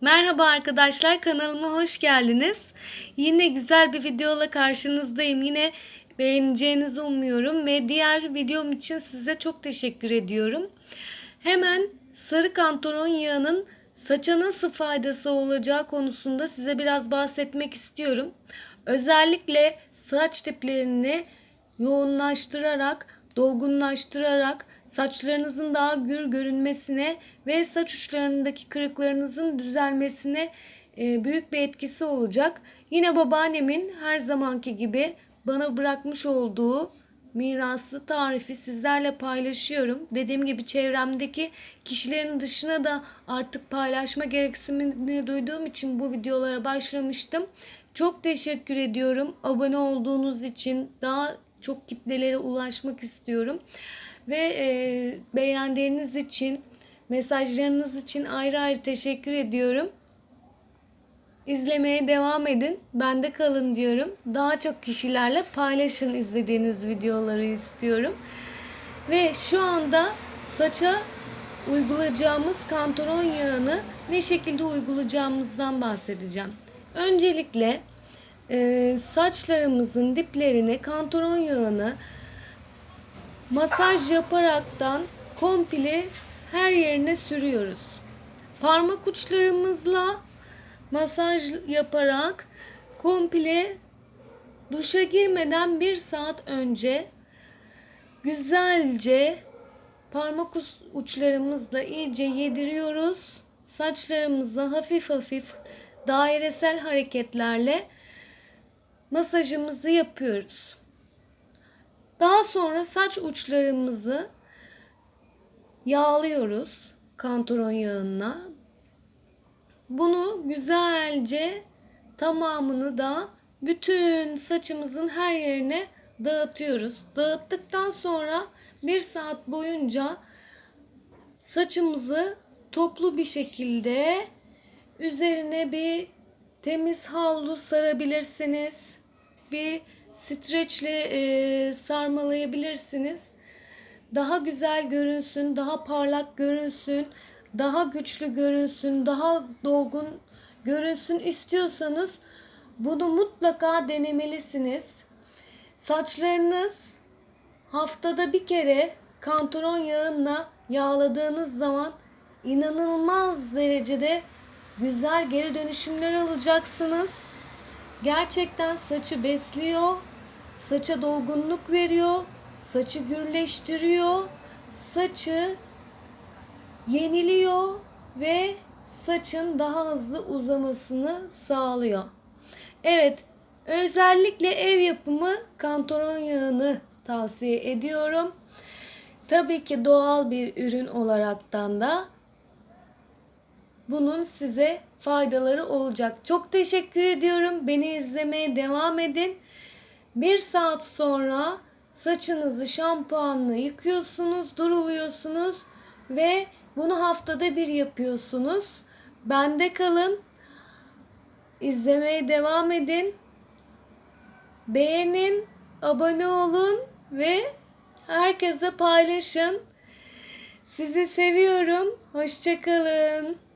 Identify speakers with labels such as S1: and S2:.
S1: Merhaba arkadaşlar kanalıma hoş geldiniz. Yine güzel bir videola karşınızdayım. Yine beğeneceğinizi umuyorum ve diğer videom için size çok teşekkür ediyorum. Hemen sarı kantaron yağının saça nasıl faydası olacağı konusunda size biraz bahsetmek istiyorum. Özellikle saç tiplerini yoğunlaştırarak, dolgunlaştırarak saçlarınızın daha gür görünmesine ve saç uçlarındaki kırıklarınızın düzelmesine e, büyük bir etkisi olacak. Yine babaannemin her zamanki gibi bana bırakmış olduğu miraslı tarifi sizlerle paylaşıyorum. Dediğim gibi çevremdeki kişilerin dışına da artık paylaşma gereksinimini duyduğum için bu videolara başlamıştım. Çok teşekkür ediyorum abone olduğunuz için. Daha çok kitlelere ulaşmak istiyorum. Ve e, beğendiğiniz için, mesajlarınız için ayrı ayrı teşekkür ediyorum. İzlemeye devam edin. Bende kalın diyorum. Daha çok kişilerle paylaşın izlediğiniz videoları istiyorum. Ve şu anda saça uygulayacağımız kantaron yağını ne şekilde uygulayacağımızdan bahsedeceğim. Öncelikle e, saçlarımızın diplerine kantaron yağını masaj yaparaktan komple her yerine sürüyoruz. Parmak uçlarımızla masaj yaparak komple duşa girmeden bir saat önce güzelce parmak uçlarımızla iyice yediriyoruz. Saçlarımızı hafif hafif dairesel hareketlerle masajımızı yapıyoruz. Daha sonra saç uçlarımızı yağlıyoruz kantaron yağına. Bunu güzelce tamamını da bütün saçımızın her yerine dağıtıyoruz. Dağıttıktan sonra bir saat boyunca saçımızı toplu bir şekilde üzerine bir temiz havlu sarabilirsiniz. Bir streçle e, sarmalayabilirsiniz. Daha güzel görünsün, daha parlak görünsün, daha güçlü görünsün, daha dolgun görünsün istiyorsanız bunu mutlaka denemelisiniz. Saçlarınız haftada bir kere kantaron yağınla yağladığınız zaman inanılmaz derecede güzel geri dönüşümler alacaksınız. Gerçekten saçı besliyor, saça dolgunluk veriyor, saçı gürleştiriyor, saçı yeniliyor ve saçın daha hızlı uzamasını sağlıyor. Evet, özellikle ev yapımı kantaron yağını tavsiye ediyorum. Tabii ki doğal bir ürün olaraktan da bunun size faydaları olacak. Çok teşekkür ediyorum. Beni izlemeye devam edin. Bir saat sonra saçınızı şampuanla yıkıyorsunuz, duruluyorsunuz ve bunu haftada bir yapıyorsunuz. Bende kalın. İzlemeye devam edin. Beğenin, abone olun ve herkese paylaşın. Sizi seviyorum. Hoşçakalın.